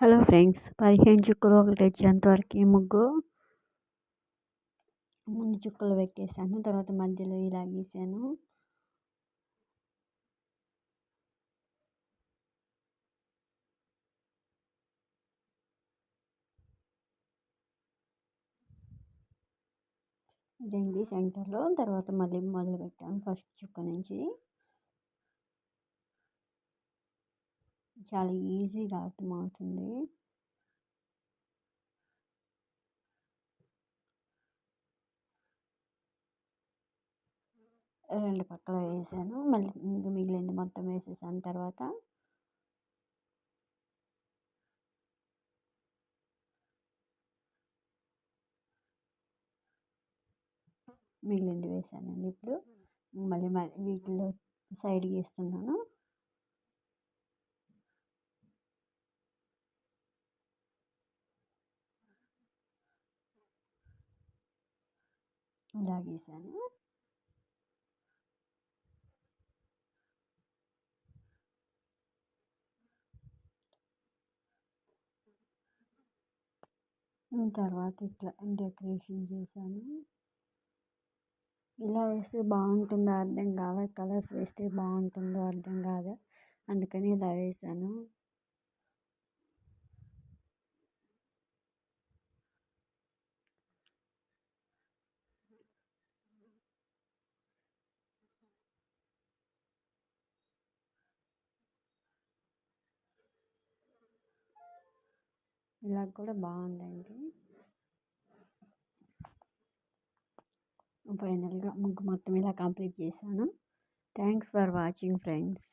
Hello friends పదిహేను చుక్కలు ఒకటి వచ్చేంతవరకు ముగ్గు ముందు చుక్కలు పెట్టేశాను తర్వాత మధ్యలో ఇలా గీసాను. ఇదండి సెంటర్లో తర్వాత మళ్ళీ మొదలు పెట్టాను ఫస్ట్ చుక్క నుంచి. చాలా ఈజీగా అర్థమవుతుంది రెండు పక్కల వేసాను. మళ్ళీ మిగిలింది మొత్తం వేసేసాను తర్వాత. మిగిలింది వేసానండి ఇప్పుడు. మళ్ళీ వీటిలో సైడ్ గీస్తున్నాను. ఇలా గీసాను తర్వాత ఇట్లా డెకరేషన్ చేశాను. ఇలా వేస్తే బాగుంటుందో అర్థం కాలే కలర్స్ వేస్తే బాగుంటుందో అర్థం కాదు. అందుకని ఇలా వేసాను ఇలా కూడా బాగుందండి. ఫైనల్గా ముగ్గు మొత్తం ఇలా కంప్లీట్ చేశాను. Thanks for watching friends.